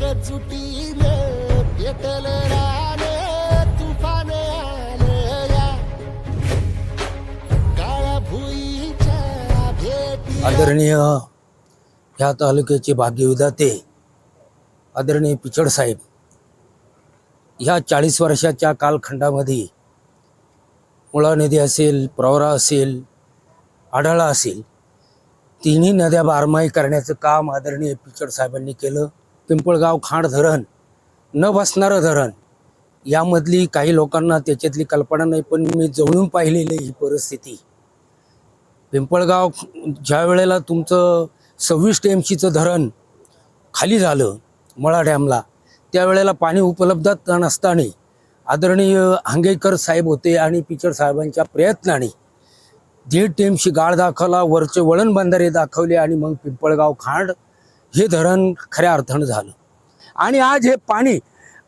एकजुटीने पेटल राने तुफान आलं या. काळ्या भुईच्या भेटी आदरणीय ह्या तालुक्याचे भाग्यविधाते आदरणीय पिचड साहेब ह्या चाळीस वर्षाच्या कालखंडामध्ये मुळा नदी असेल प्रवरा असेल आढळा असेल तिन्ही नद्या बारमाही करण्याचं काम आदरणीय पिचड साहेबांनी केलं. पिंपळगाव खांड धरण न बसणारं धरण. यामधली काही लोकांना त्याच्यातली कल्पना नाही पण मी जवळून पाहिलेली ही परिस्थिती. पिंपळगाव ज्या वेळेला तुमचं सव्वीस टी एम सीचं धरण खाली झालं मळा डॅमला त्यावेळेला पाणी उपलब्ध नसताना आदरणीय हांगेकर साहेब होते आणि पिचड साहेबांच्या प्रयत्नाने दीड टी गाळ दाखवला वरचे वळण बंधारे दाखवले आणि मग पिंपळगाव खांड हे धरण खऱ्या अर्थानं झालं. आणि आज हे पाणी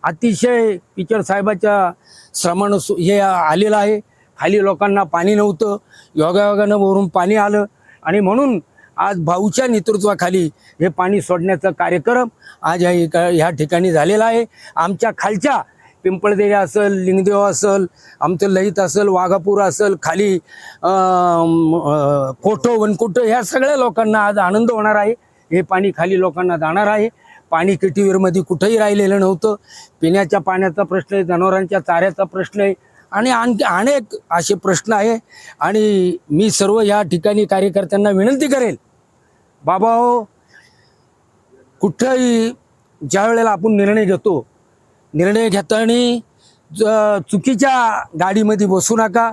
अतिशय पिचर साहेबाच्या श्रमानं सु- हे आलेलं आहे. खाली लोकांना पाणी नव्हतं. योगायोगानं वरून पाणी आलं. आणि म्हणून आज भाऊच्या नेतृत्वाखाली हे पाणी सोडण्याचा कार्यक्रम आज ह्या ह्या ठिकाणी झालेला आहे. आमच्या खालच्या पिंपळदेवी असेल लिंगदेव असेल आमचं लहित असेल वाघापूर असेल खाली अं, अं, कोठो ह्या सगळ्या लोकांना आज आनंद होणार आहे. हे पाणी खाली लोकांना जाणार आहे. पाणी किटीवीरमध्ये कुठंही राहिलेलं नव्हतं. पिण्याच्या पाण्याचा प्रश्न आहे जनावरांच्या चाऱ्याचा प्रश्न आहे. आणि आणखी अनेक असे प्रश्न आहे. आणि मी सर्व या ठिकाणी कार्यकर्त्यांना विनंती करेल बाबा हो कुठंही ज्या वेळेला आपण निर्णय घेतो निर्णय घेताना ज- चुकीच्या गाडीमध्ये बसू नका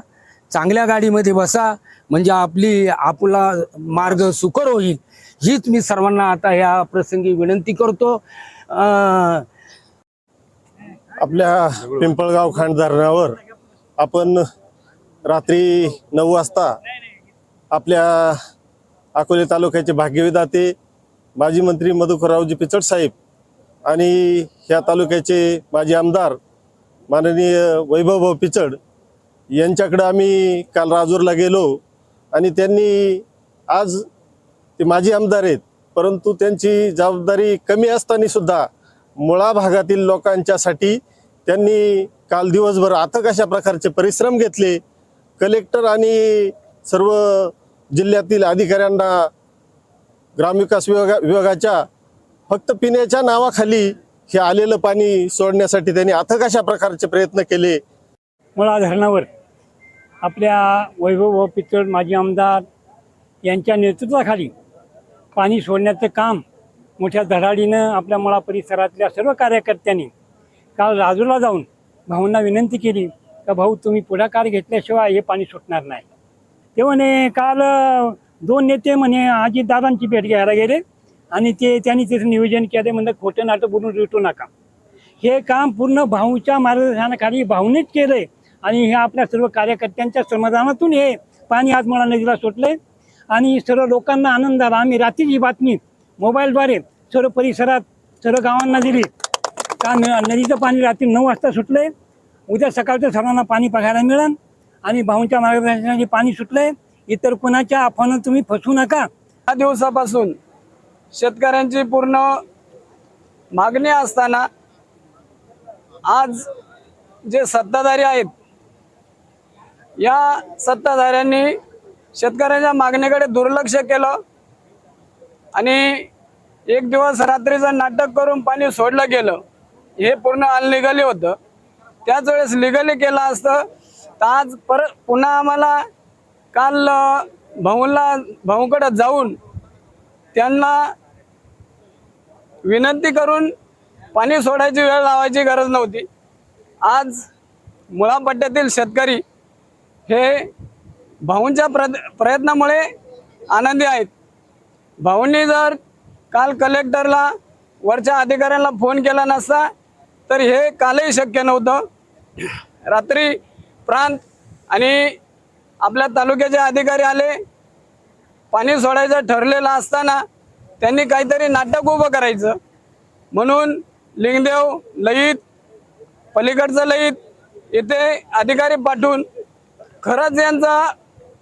चांगल्या गाडीमध्ये बसा. म्हणजे आपली आपला मार्ग सुकर होईल. हीच मी सर्वांना आता या प्रसंगी विनंती करतो. आपल्या पिंपळगाव खांड धरणावर आपण रात्री नऊ वाजता आपल्या अकोले तालुक्याचे भाग्यविदाते माजी मंत्री मधुकररावजी पिचड साहेब आणि ह्या तालुक्याचे माजी आमदार माननीय वैभवभाऊ पिचड यांच्याकडं आम्ही काल राजूरला गेलो आणि त्यांनी आज ते माजी आमदार आहेत. परंतु त्यांची जबाबदारी कमी असताना सुद्धा मुळा भागातील लोकांच्यासाठी त्यांनी काल दिवसभर आता कशा प्रकारचे परिश्रम घेतले. कलेक्टर आणि सर्व जिल्ह्यातील अधिकाऱ्यांना ग्रामविकास विभागा विभागाच्या फक्त पिण्याच्या नावाखाली हे आलेलं पाणी सोडण्यासाठी त्यांनी अथक अशा प्रकारचे प्रयत्न केले. मुळा धरणावर आपल्या वैभव व माजी आमदार यांच्या नेतृत्वाखाली पाणी सोडण्याचं काम मोठ्या धडाडीनं आपल्या मुळा परिसरातल्या सर्व कार्यकर्त्यांनी काल राजूला जाऊन भाऊंना विनंती केली का भाऊ तुम्ही पुढाकार घेतल्याशिवाय हे पाणी सुटणार नाही. ते म्हणे काल दोन नेते म्हणे आजीदादांची भेट घ्यायला गेले आणि ते त्यांनी तिथं नियोजन केले म्हणजे खोटं नाटक बोलून रिटू नका. हे काम पूर्ण भाऊच्या मार्गदर्शनाखाली भाऊनीच केलंय आणि हे आपल्या सर्व कार्यकर्त्यांच्या समाधानातून हे पाणी आज मला नदीला सुटलंय. आणि सर्व लोकांना आनंद आला. आम्ही रात्री ही बातमी मोबाईलद्वारे सर्व परिसरात सर्व गावांना दिली. का नदीचं पाणी रात्री नऊ वाजता सुटलंय. उद्या सकाळचं सर्वांना पाणी बघायला मिळेल. आणि भाऊंच्या मार्गदर्शनाने पाणी सुटलंय. इतर कोणाच्या अफवानं तुम्ही फसू नका. या दिवसापासून शेतकऱ्यांची पूर्ण मागणी असताना आज जे सत्ताधारी आहेत या सत्ताधाऱ्यांनी शेतकऱ्यांच्या मागणीकडे दुर्लक्ष केलं आणि एक दिवस रात्रीचं नाटक करून पाणी सोडलं गेलं. हे पूर्ण अनलिगली होतं. त्याच वेळेस लिगली केलं असतं. तर आज परत पुन्हा आम्हाला काल भाऊला भाऊकडं जाऊन त्यांना विनंती करून पाणी सोडायची वेळ लावायची गरज नव्हती. आज मुळापट्ट्यातील शेतकरी हे भाऊंच्या प्र प्रयत्नामुळे आनंदी आहेत. भाऊंनी जर काल कलेक्टरला वरच्या अधिकाऱ्यांना फोन केला नसता तर हे कालही शक्य नव्हतं. रात्री प्रांत आणि आपल्या तालुक्याचे अधिकारी आले पाणी सोडायचं ठरलेलं असताना त्यांनी काहीतरी नाटक उभं करायचं. म्हणून लिंगदेव लईत पलीकडचं लईत इथे अधिकारी पाठवून खरंच यांचा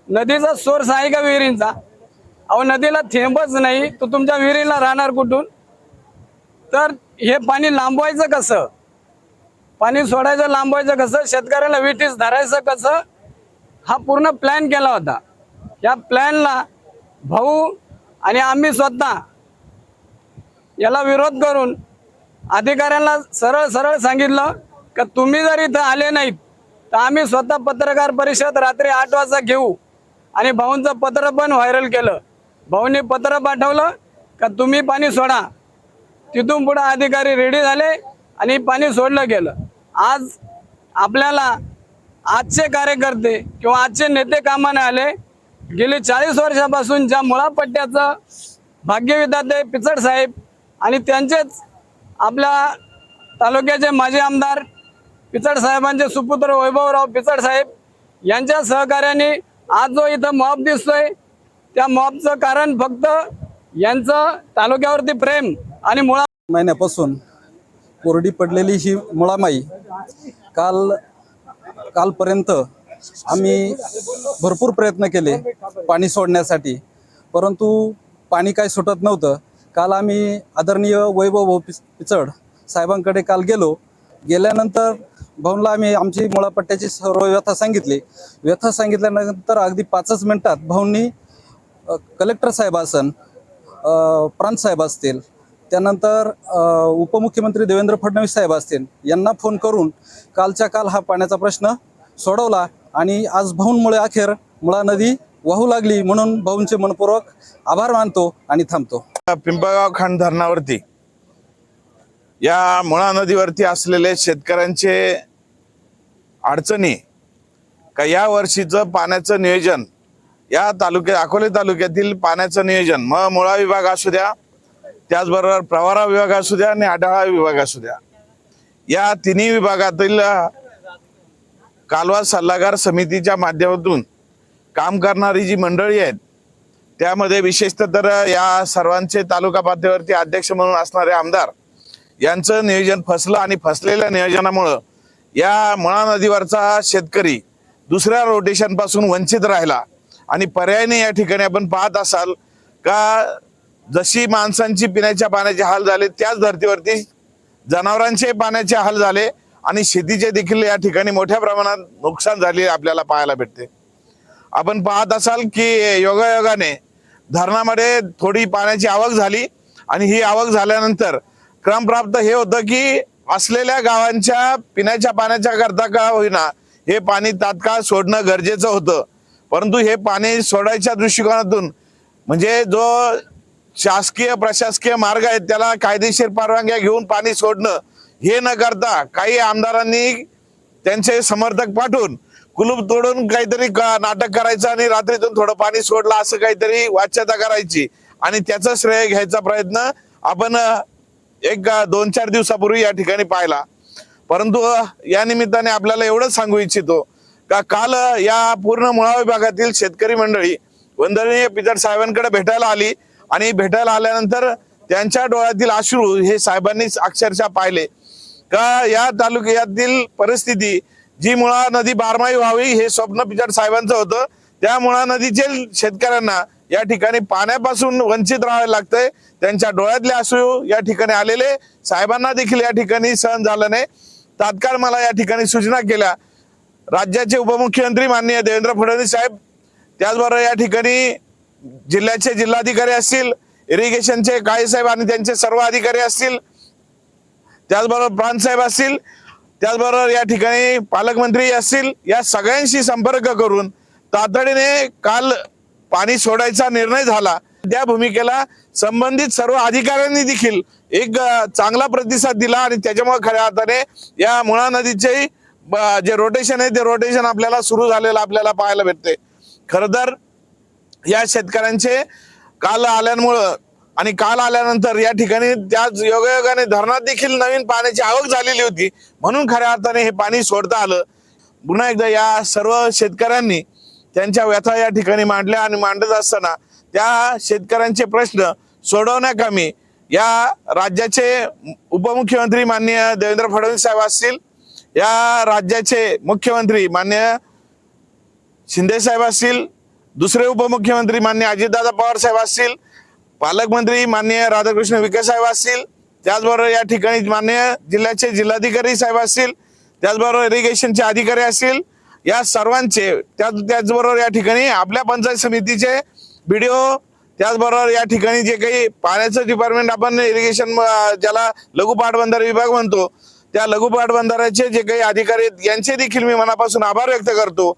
नदीचा सोर्स आहे का विहिरींचा? अहो नदीला थेंबच नाही. तो तुमच्या विहिरीला राहणार कुठून? तर हे पाणी लांबवायचं कसं? पाणी सोडायचं लांबवायचं कसं? शेतकऱ्याला विटीस धरायचं कसं? हा पूर्ण प्लॅन केला होता. या प्लॅनला भाऊ आणि आम्ही स्वतः याला विरोध करून अधिकाऱ्यांना सरळ सरळ सांगितलं का तुम्ही जर इथं आले नाहीत तर आम्ही स्वतः पत्रकार परिषद रात्री आठ वाजता घेऊ. आणि भाऊंचं पत्र पण व्हायरल केलं. भाऊंनी पत्र पाठवलं का तुम्ही पाणी सोडा. तिथून पुढे अधिकारी रेडी झाले आणि पाणी सोडलं गेलं. आज आपल्याला आजचे कार्यकर्ते किंवा आजचे नेते कामाने आले. गेली चाळीस वर्षापासून ज्या मुळापट्ट्याचं भाग्यविधाते पिचड साहेब आणि त्यांचेच आपल्या तालुक्याचे माजी आमदार पिचड साहेबांचे सुपुत्र वैभवराव पिचड साहेब यांच्या सहकार्याने आज जो इथं मॉब दिसतोय त्या मॉबचं कारण फक्त यांचं तालुक्यावरती प्रेम आणि मुळा महिन्यापासून कोरडी पडलेली ही मुळामाई. काल कालपर्यंत आम्ही भरपूर प्रयत्न केले पाणी सोडण्यासाठी. परंतु पाणी काय सुटत नव्हतं. काल आम्ही आदरणीय वैभव पिचड साहेबांकडे काल गेलो. गेल्यानंतर भाऊनला आम्ही आमची मुळापट्ट्याची सर्व व्यथा सांगितली. व्यथा सांगितल्यानंतर अगदी पाचच मिनटात भाऊंनी कलेक्टर साहेब असन प्रांत साहेब असतील त्यानंतर उपमुख्यमंत्री देवेंद्र फडणवीस साहेब असतील यांना फोन करून कालच्या काल हा पाण्याचा प्रश्न सोडवला आणि आज भाऊंमुळे अखेर मुळा नदी वाहू लागली म्हणून भाऊंचे मनपूर्वक आभार मानतो आणि थांबतो. पिंपळगाव खांड धरणावरती या मुळा नदीवरती असलेले शेतकऱ्यांचे अडचणी का या वर्षीचं पाण्याचं नियोजन या तालुक्या अकोले तालुक्यातील पाण्याचं नियोजन मग मुळा विभाग असू द्या त्याचबरोबर प्रवारा विभाग असू द्या आणि आढाळा विभाग असू द्या. या तिन्ही विभागातील कालवा सल्लागार समितीच्या माध्यमातून काम करणारी जी मंडळी आहेत त्यामध्ये विशेषतः तर या सर्वांचे तालुका पातळीवरती अध्यक्ष म्हणून असणारे आमदार यांचं नियोजन फसलं आणि फसलेल्या नियोजनामुळं या मुळा नदीवरचा शेतकरी दुसऱ्या रोटेशनपासून वंचित राहिला. आणि पर्यायने या ठिकाणी आपण पाहत असाल का जशी माणसांची पिण्याच्या पाण्याचे हाल झाले त्याच धर्तीवरती जनावरांचे पाण्याचे हाल झाले आणि शेतीचे देखील या ठिकाणी मोठ्या प्रमाणात नुकसान झाले आपल्याला पाहायला भेटते. आपण पाहत असाल की योगायोगाने धरणामध्ये थोडी पाण्याची आवक झाली आणि ही आवक झाल्यानंतर क्रमप्राप्त हे होतं की असलेल्या गावांच्या पिण्याच्या पाण्याच्या करता का होईना हे पाणी तात्काळ सोडणं गरजेचं होतं. परंतु हे पाणी सोडायच्या दृष्टिकोनातून म्हणजे जो शासकीय प्रशासकीय मार्ग आहेत त्याला कायदेशीर परवानग्या घेऊन पाणी सोडणं हे न करता काही आमदारांनी त्यांचे समर्थक पाठवून कुलूप तोडून काहीतरी नाटक करायचं आणि रात्रीतून थोडं पाणी सोडलं असं काहीतरी वाच्यता करायची. आणि त्याचं श्रेय घ्यायचा प्रयत्न आपण एक दोन चार दिवसापूर्वी या ठिकाणी पाहिला. परंतु या निमित्ताने आपल्याला एवढंच सांगू इच्छितो का काल या पूर्ण मुळा विभागातील शेतकरी मंडळी वंदनीय पिचड साहेबांकडे भेटायला आली आणि भेटायला आल्यानंतर त्यांच्या डोळ्यातील अश्रू हे साहेबांनी अक्षरशः पाहिले का या तालुक्यातील परिस्थिती जी मुळा नदी बारमाही व्हावी हे स्वप्न पिचड साहेबांचं होतं त्या मुळा नदीचे शेतकऱ्यांना या ठिकाणी पाण्यापासून वंचित राहावे लागतंय. त्यांच्या डोळ्यातले अश्रू या ठिकाणी आलेले. साहेबांना देखील या ठिकाणी सहन झालं नाही. तात्काळ मला या ठिकाणी सूचना केल्या. राज्याचे उपमुख्यमंत्री माननीय देवेंद्र फडणवीस साहेब त्याचबरोबर या ठिकाणी जिल्ह्याचे जिल्हाधिकारी असतील इरिगेशनचे काळे साहेब आणि त्यांचे सर्व अधिकारी असतील त्याचबरोबर प्रांत साहेब असतील त्याचबरोबर या ठिकाणी पालकमंत्री असतील या सगळ्यांशी संपर्क करून तातडीने काल पाणी सोडायचा निर्णय झाला. त्या भूमिकेला संबंधित सर्व अधिकाऱ्यांनी देखील एक चांगला प्रतिसाद दिला आणि त्याच्यामुळे खऱ्या अर्थाने या मुळा नदीचे ब- जे रोटेशन आहे ते रोटेशन आपल्याला सुरू झालेलं आपल्याला पाहायला भेटते. खरं तर या शेतकऱ्यांचे काल आल्यामुळं आणि काल आल्यानंतर या ठिकाणी त्याच योगायोगाने धरणात देखील नवीन पाण्याची आवक झालेली होती. म्हणून खऱ्या अर्थाने हे पाणी सोडता आलं. पुन्हा एकदा या सर्व शेतकऱ्यांनी त्यांच्या व्यथा या ठिकाणी मांडल्या आणि मांडत असताना त्या शेतकऱ्यांचे प्रश्न सोडवण्याकामी या राज्याचे उपमुख्यमंत्री माननीय देवेंद्र फडणवीस साहेब असतील या राज्याचे मुख्यमंत्री मान्य शिंदे साहेब असतील दुसरे उपमुख्यमंत्री मान्य अजितदादा पवार साहेब असतील पालकमंत्री माननीय राधाकृष्ण विखे साहेब असतील त्याचबरोबर या ठिकाणी मान्य जिल्ह्याचे जिल्हाधिकारी साहेब असतील त्याचबरोबर इरिगेशनचे अधिकारी असतील या सर्वांचे त्याच त्याचबरोबर या ठिकाणी आपल्या पंचायत समितीचे बीडीओ त्याचबरोबर या ठिकाणी जे काही पाण्याचं डिपार्टमेंट आपण इरिगेशन ज्याला लघु पाटबंधारे विभाग म्हणतो त्या लघु पाटबंधाऱ्याचे जे काही अधिकारी आहेत यांचे देखील मी मनापासून आभार व्यक्त करतो.